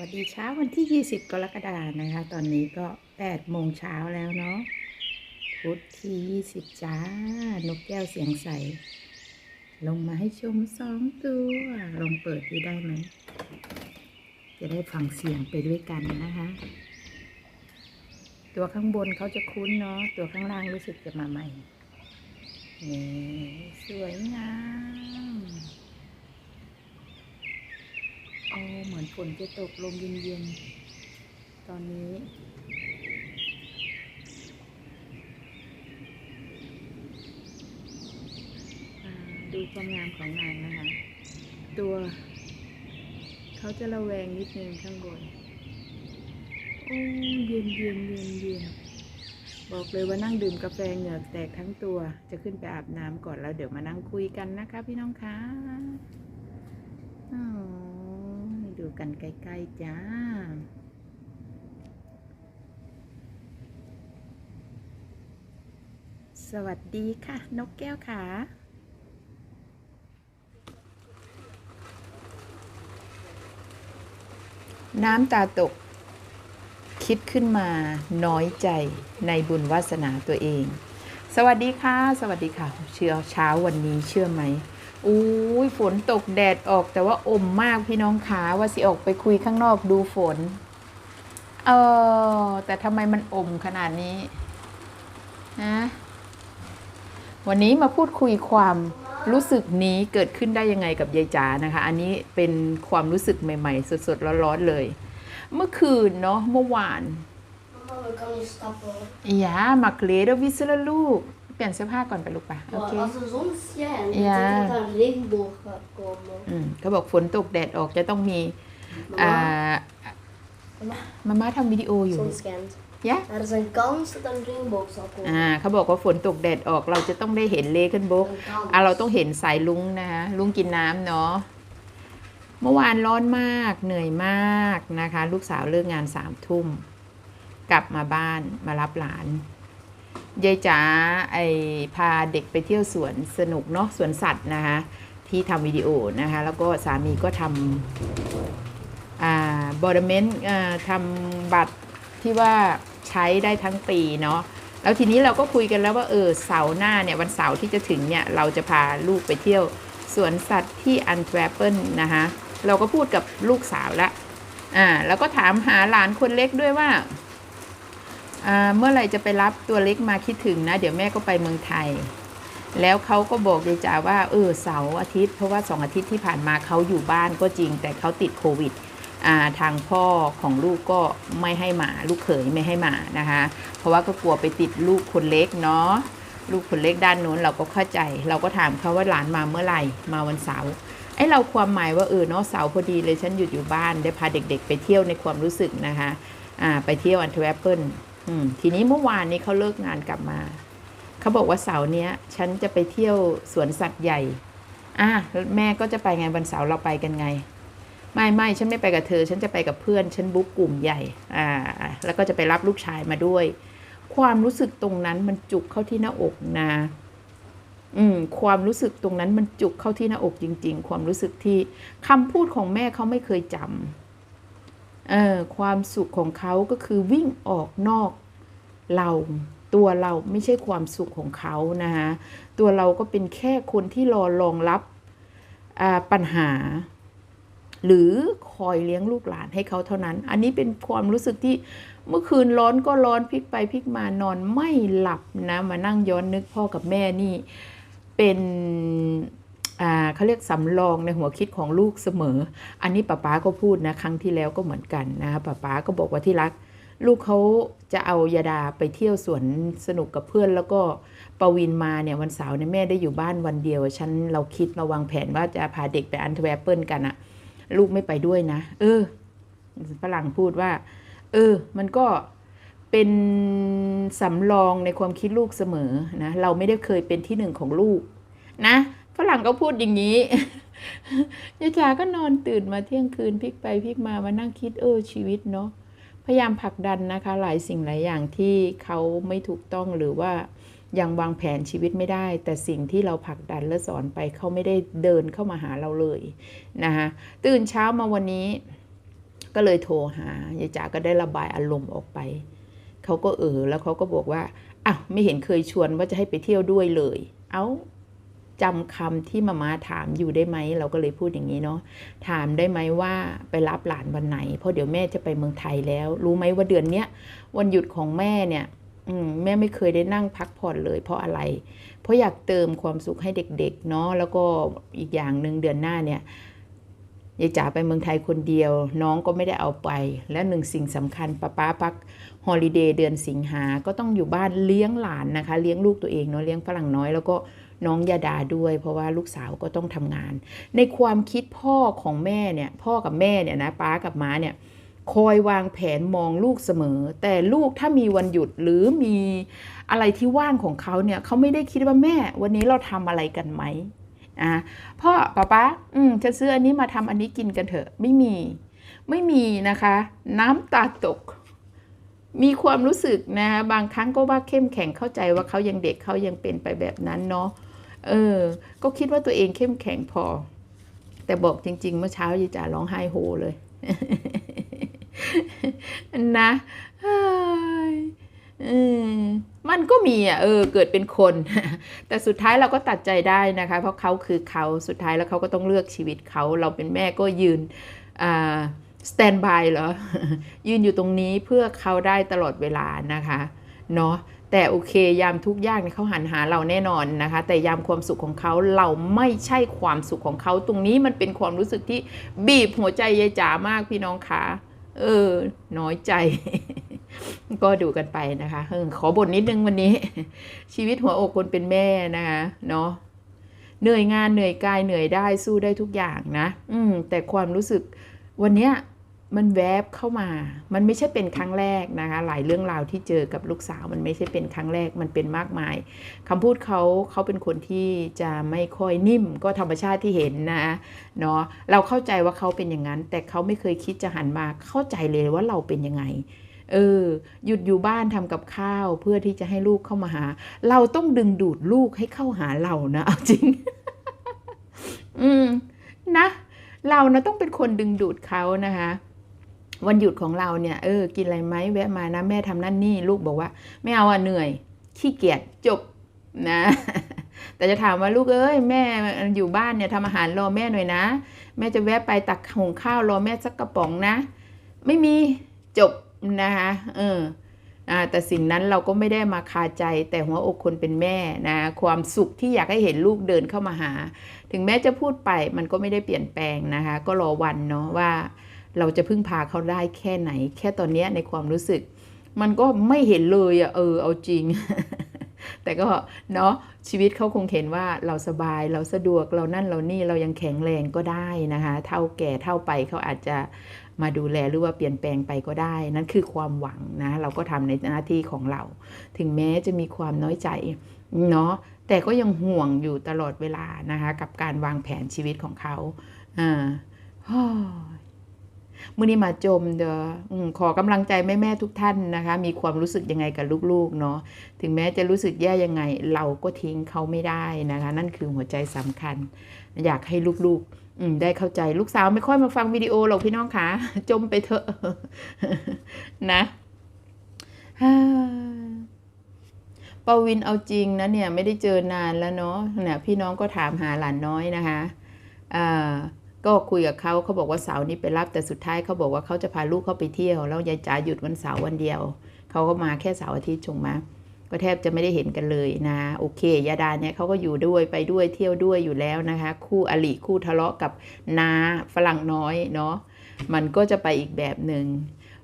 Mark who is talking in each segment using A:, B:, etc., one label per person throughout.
A: วัสดีเช้าวันที่ 20 กรกฎาคมนะคะ ตอนนี้ก็8โมงเช้าแล้วเนาะพุธที่ 20 จ้า นกแก้วเสียงใส ลงมาให้ชมสองตัว ลองเปิดดูได้ไหม จะได้ฟังเสียงไปด้วยกันนะคะ ตัวข้างบนเขาจะคุ้นเนาะ ตัวข้างล่างรู้สึกจะมาใหม่ นี่ สวยงาม อ้เหมือนฝนจะตกลมเย็นๆ ตอนนี้ ดูความงามของนางนะคะ ตัว เขาจะระแวงนิดนึงข้างบน โอ้เย็นเย็นเย็นเย็นบอกเลยว่านั่งดื่มกาแฟเหงือกแตกทั้งตัว จะขึ้นไปอาบน้ำก่อนแล้วเดี๋ยวมานั่งคุยกันนะคะพี่น้องคะ กันใกล้ๆจ้า สวัสดีค่ะ นกแก้วค่ะน้ำตาตก คิดขึ้นมาน้อยใจในบุญวาสนาตัวเอง สวัสดีค่ะ สวัสดีค่ะ เชื่อเช้าวันนี้เชื่อไหม อุ้ยฝนตกแดดออกแต่ว่าอมมากพี่น้องขาว่าสิออกไปคุยข้างนอกดูฝน เออแต่ทำไมมันอมขนาดนี้นะวันนี้มาพูดคุยความรู้สึกนี้เกิดขึ้นได้ยังไงกับยายจ๋านะคะ อันนี้เป็นความรู้สึกใหม่ ๆ สดๆร้อนๆเลย เมื่อคืนเนาะเมื่อวาน
B: Mamma, vi kan ju stoppa.
A: อย่ามาเกลดวิสละลูก เปลี่ยนเสื้อผ้าก่อนไปลูกปะโอ
B: Ja,
A: เค
B: alltså sån fjäll.
A: Ja.
B: Jag tänkte att en regnbåge kommer.
A: อืมเขาบอกฝนตกแดดออกจะต้องมีอ่า
B: Mamma,
A: มาม่าทำวิดีโออยู่
B: sån ska jag inte.
A: ยะ
B: Är det så en gans att en regnbåge ska komma?
A: อ่าเขาบอกว่าฝนตกแดดออกเราจะต้องได้เห็นเลขึ้นบก
B: En gans.
A: อะเราต้องเห็นสายลุงนะคะลุงกินน้ำเนาะเมื่อวานร้อนมากเหนื่อยมากนะคะ ลูกสาวเลิกงานสามทุ่ม กลับมาบ้านมารับหลาน ยายจ๋าไอพาเด็กไปเที่ยวสวนสนุกเนาะสวนสัตว์นะคะที่ทำวิดีโอนะคะแล้วก็สามีก็ทำอ่าบอร์เมนต์ทำบัตรที่ว่าใช้ได้ทั้งปีเนาะแล้วทีนี้เราก็คุยกันแล้วว่าเออเสาร์หน้าเนี่ยวันเสาร์ที่จะถึงเนี่ยเราจะพาลูกไปเที่ยวสวนสัตว์ที่อันเทวร์เปิลนะคะเราก็พูดกับลูกสาวละอ่าแล้วก็ถามหาหลานคนเล็กด้วยว่า เมื่อไหร่จะไปรับตัวเล็กมาคิดถึงนะ เดี๋ยวแม่ก็ไปเมืองไทย แล้วเขาก็บอกยายจ๋าว่าเออเสาร์อาทิตย์ เพราะว่าสองอาทิตย์ที่ผ่านมาเขาอยู่บ้านก็จริง แต่เขาติดโควิดทางพ่อของลูกก็ไม่ให้มาลูกเขยไม่ให้มานะคะ เพราะว่าก็กลัวไปติดลูกคนเล็กเนาะลูกคนเล็กด้านนู้นเราก็เข้าใจ เราก็ถามเขาว่าหลานมาเมื่อไหร่มาวันเสาร์ไอ้เราความหมายว่าเออเนาะเสาร์พอดีเลยฉันหยุดอยู่บ้านได้พาเด็ก ๆ ไปเที่ยวในความรู้สึกนะคะ อ่าไปเที่ยวอันเทวร์เปิล ทีนี้เมื่อวานนี้เขาเลิกงานกลับมาเขาบอกว่าเสาร์นี้ฉันจะไปเที่ยวสวนสัตว์ใหญ่อะแม่ก็จะไปไงวันเสาร์เราไปกันไง ไม่ไม่ฉันไม่ไปกับเธอ ฉันจะไปกับเพื่อน ฉันบุ๊กกลุ่มใหญ่อ่าแล้วก็จะไปรับลูกชายมาด้วย ความรู้สึกตรงนั้นมันจุกเข้าที่หน้าอกนะอืมความรู้สึกตรงนั้นมันจุกเข้าที่หน้าอกจริง ๆ ความรู้สึกที่คำพูดของแม่เขาไม่เคยจำ เออความสุขของเขาก็คือวิ่งออกนอกเราตัวเราไม่ใช่ความสุขของเขานะคะตัวเราก็เป็นแค่คนที่รอรองรับปัญหา หรือคอยเลี้ยงลูกหลานให้เขาเท่านั้น อันนี้เป็นความรู้สึกที่เมื่อคืนร้อนก็ร้อนพลิกไปพลิกมานอนไม่หลับนะ มานั่งย้อนนึกพ่อกับแม่นี่เป็น เขาเรียกสำรองในหัวคิดของลูกเสมอ อันนี้ป้าป๊าก็พูดนะครั้งที่แล้วก็เหมือนกันนะป้าป๊าก็บอกว่าที่รัก ลูกเขาจะเอายาดาไปเที่ยวสวนสนุกกับเพื่อน แล้วก็ปวินมาเนี่ยวันเสาร์เนี่ยแม่ได้อยู่บ้านวันเดียว ฉันเราคิดมาวางแผนว่าจะพาเด็กไปอันเทวเปิลกันอะลูกไม่ไปด้วยนะ เออฝรั่งพูดว่า เออ มันก็เป็นสำรองในความคิดลูกเสมอนะ เราไม่ได้เคยเป็นที่หนึ่งของลูกนะ ฝรั่งก็พูดอย่างนี้ยายจ๋าก็นอนตื่นมาเที่ยงคืนพลิกไปพลิกมามานั่งคิดเออชีวิตเนาะพยายามผลักดันนะคะ หลายสิ่งหลายอย่างที่เขาไม่ถูกต้องหรือว่ายังวางแผนชีวิตไม่ได้ แต่สิ่งที่เราผลักดันและสอนไปเขาไม่ได้เดินเข้ามาหาเราเลยนะคะตื่นเช้ามาวันนี้ ก็เลยโทรหายายจ๋าก็ได้ระบายอารมณ์ออกไปเขาก็เออแล้วเขาก็บอกว่าอ้าวไม่เห็นเคยชวนว่าจะให้ไปเที่ยวด้วยเลย เอา้า จำคำที่มาม่าถามอยู่ได้ไหม เราก็เลยพูดอย่างนี้เนาะถามได้ไหมว่าไปรับหลานวันไหน เพราะเดี๋ยวแม่จะไปเมืองไทยแล้ว รู้ไหมว่าเดือนเนี้ยวันหยุดของแม่เนี่ยมแม่ไม่เคยได้นั่งพักผ่อนเลยเพราะอะไร เพราะอยากเติมความสุขให้เด็กๆเนาะแล้วก็อีกอย่างหนึ่งเดือนหน้าเนี่ยยายจ๋าไปเมืองไทยคนเดียว น้องก็ไม่ได้เอาไป และหนึ่งสิ่งสำคัญป้าป้าพักฮอลิเดย์เดือนสิงหา ก็ต้องอยู่บ้านเลี้ยงหลานนะคะ เลี้ยงลูกตัวเองเนาะเลี้ยงฝรั่งน้อยแล้วก็ น้องยาดาด้วย เพราะว่าลูกสาวก็ต้องทำงาน ในความคิดพ่อของแม่เนี่ยพ่อกับแม่เนี่ยนะป้ากับม้าเนี่ยคอยวางแผนมองลูกเสมอ แต่ลูกถ้ามีวันหยุดหรือมีอะไรที่ว่างของเขาเนี่ยเขาไม่ได้คิดว่าแม่ วันนี้เราทำอะไรกันไหมอะพ่อป๊าป๊าอืมจะซื้ออันนี้มาทำอันนี้กินกันเถอะไม่มีไม่มีนะคะ น้ำตาตก มีความรู้สึกนะคะบางครั้งก็ว่าเข้มแข็งเข้าใจว่าเขายังเด็กเขายังเป็นไปแบบนั้นเนาะ เออ ก็คิดว่าตัวเองเข้มแข็งพอ แต่บอกจริง ๆ เมื่อเช้ายายจ๋าร้องไห้โฮเลยนะมันก็มีอะเออเกิดเป็นคน แต่สุดท้ายเราก็ตัดใจได้นะคะ เพราะเขาคือเขาสุดท้ายแล้วเขาก็ต้องเลือกชีวิตเขาเราเป็นแม่ก็ยืนอ่าสแตนบายเหรอ ยืนอยู่ตรงนี้เพื่อเขาได้ตลอดเวลานะคะ เนาะ แต่โอเคยามทุกยากเนี่ยเขาหันหาเราแน่นอนนะคะ แต่ยามความสุขของเขาเราไม่ใช่ความสุขของเขาตรงนี้มันเป็นความรู้สึกที่บีบหัวใจยายจ๋ามากพี่น้องคะเออ น้อยใจ ก็ดูกันไปนะคะเออขอบ่นนิดนึงวันนี้ ชีวิตหัวอกคนเป็นแม่นะคะเนาะเหนื่อยงานเหนื่อยกายเหนื่อยได้สู้ได้ทุกอย่างนะ อืมแต่ความรู้สึกวันเนี้ย มันแวบเข้ามา มันไม่ใช่เป็นครั้งแรกนะคะ หลายเรื่องราวที่เจอกับลูกสาว มันไม่ใช่เป็นครั้งแรก มันเป็นมากมายคำพูดเขาเขาเป็นคนที่จะไม่ค่อยนิ่ม ก็ธรรมชาติที่เห็นนะเนาะ เราเข้าใจว่าเขาเป็นอย่างนั้น แต่เขาไม่เคยคิดจะหันมาเข้าใจเลยว่าเราเป็นยังไง เออ หยุดอยู่บ้านทำกับข้าวเพื่อที่จะให้ลูกเข้ามาหา เราต้องดึงดูดลูกให้เข้าหาเรานะ เอาจริง อืม นะ เรานะต้องเป็นคนดึงดูดเขานะคะ วันหยุดของเราเนี่ยเออกินอะไรไหมแวะมานะแม่ทำนั่นนี่ลูกบอกว่า ไม่เอาอะเหนื่อยขี้เกียจจบนะ แต่จะถามว่าลูกเอ้ยแม่อยู่บ้านเนี่ยทำอาหารรอแม่หน่อยนะ แม่จะแวะไปตักหุงข้าวรอแม่สักกระป๋องนะ ไม่มีจบนะคะเออแต่สิ่งนั้นเราก็ไม่ได้มาคาใจแต่หัวอกคนเป็นแม่นะความสุขที่อยากให้เห็นลูกเดินเข้ามาหา ถึงแม้จะพูดไปมันก็ไม่ได้เปลี่ยนแปลงนะคะ ก็รอวันเนาะว่า เราจะพึ่งพาเขาได้แค่ไหน แค่ตอนนี้ในความรู้สึก มันก็ไม่เห็นเลยอะเออเอาจริง แต่ก็เนาะชีวิตเขาคงเห็นว่าเราสบายเราสะดวกเรานั่นเรานี่เรายังแข็งแรงก็ได้นะคะ เท่าแก่เท่าไปเขาอาจจะมาดูแลหรือว่าเปลี่ยนแปลงไปก็ได้ นั่นคือความหวังนะ เราก็ทำในหน้าที่ของเรา ถึงแม้จะมีความน้อยใจเนาะแต่ก็ยังห่วงอยู่ตลอดเวลานะคะ กับการวางแผนชีวิตของเขาอ่า ฮ้ยมื่อนี้มาจมเด้อขอกำลังใจแม่ๆทุกท่านนะคะ มีความรู้สึกยังไงกับลูกๆเนาะถึงแม้จะรู้สึกแย่ยังไง เราก็ทิ้งเขาไม่ได้นะคะ นั่นคือหัวใจสำคัญ อยากให้ลูกๆอืมได้เข้าใจลูกสาวไม่ค่อยมาฟังวิดีโอหรอกพี่น้องคะจมไปเถอะนะปวินเอาจริงนะเนี่ย ไม่ได้เจอนานแล้วเนาะเนี่ยพี่น้องก็ถามหาหลานน้อยนะคะอ่า ก็คุยกับเขาเขาบอกว่าเสาร์นี้ไปรับแต่สุดท้ายเขาบอกว่าเขาจะพาลูกเขาไปเที่ยว แล้วยายจ๋าหยุดวันเสาร์วันเดียวเขาก็มาแค่เสาร์อาทิตย์ชงมาก็แทบจะไม่ได้เห็นกันเลยนะโอเคยาดาเนี่ยเขาก็อยู่ด้วยไปด้วยเที่ยวด้วยอยู่แล้วนะคะ คู่อลิคู่ทะเลาะกับนาฝรั่งน้อยเนาะมันก็จะไปอีกแบบหนึ่ง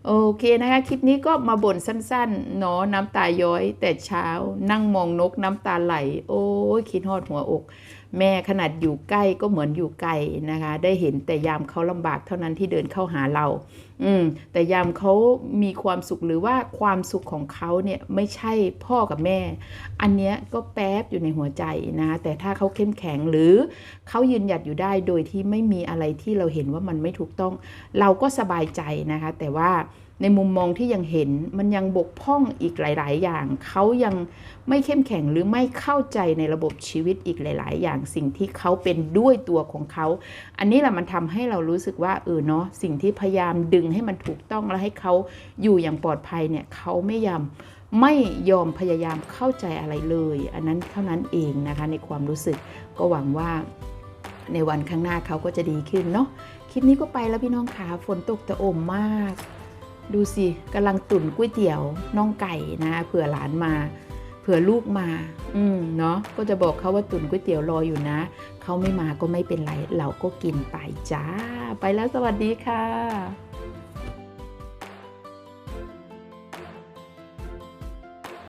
A: โอเคนะคะ คลิปนี้ก็มาบ่นสั้นๆเนาะน้ำตาย้อยแต่เช้านั่งมองนกน้ำตาไหล โอ้ยคิดฮอดหัวอก แม่ขนาดอยู่ใกล้ก็เหมือนอยู่ไกลนะคะ ได้เห็นแต่ยามเขาลำบากเท่านั้นที่เดินเข้าหาเรา อืมแต่ยามเขามีความสุขหรือว่าความสุขของเขาเนี่ยไม่ใช่พ่อกับแม่ อันเนี้ยก็แป๊บอยู่ในหัวใจนะคะแต่ถ้าเขาเข้มแข็งหรือเขายืนหยัดอยู่ได้โดยที่ไม่มีอะไรที่เราเห็นว่ามันไม่ถูกต้อง เราก็สบายใจนะคะ แต่ว่า ในมุมมองที่ยังเห็นมันยังบกพร่องอีกหลาย ๆ อย่าง เขายังไม่เข้มแข็งหรือไม่เข้าใจในระบบชีวิตอีกหลาย ๆ อย่างสิ่งที่เขาเป็นด้วยตัวของเขา อันนี้แหละมันทำให้เรารู้สึกว่าเออเนาะสิ่งที่พยายามดึงให้มันถูกต้องแล้วให้เขาอยู่อย่างปลอดภัยเนี่ยเขาไม่ยอมไม่ยอมพยายามเข้าใจอะไรเลย อันนั้นเท่านั้นเองนะคะในความรู้สึกก็หวังว่าในวันข้างหน้าเขาก็จะดีขึ้นเนาะคลิปนี้ก็ไปแล้วพี่น้องขาฝนตกตะอมมาก ดูสิกำลังตุ่นก๋วยเตี๋ยวน่องไก่นะเผื่อหลานมา เผื่อลูกมา อืมเนาะก็จะบอกเขาว่าตุ่นก๋วยเตี๋ยวรออยู่นะเขาไม่มาก็ไม่เป็นไร เราก็กินไปจ้า ไปแล้วสวัสดีค่ะ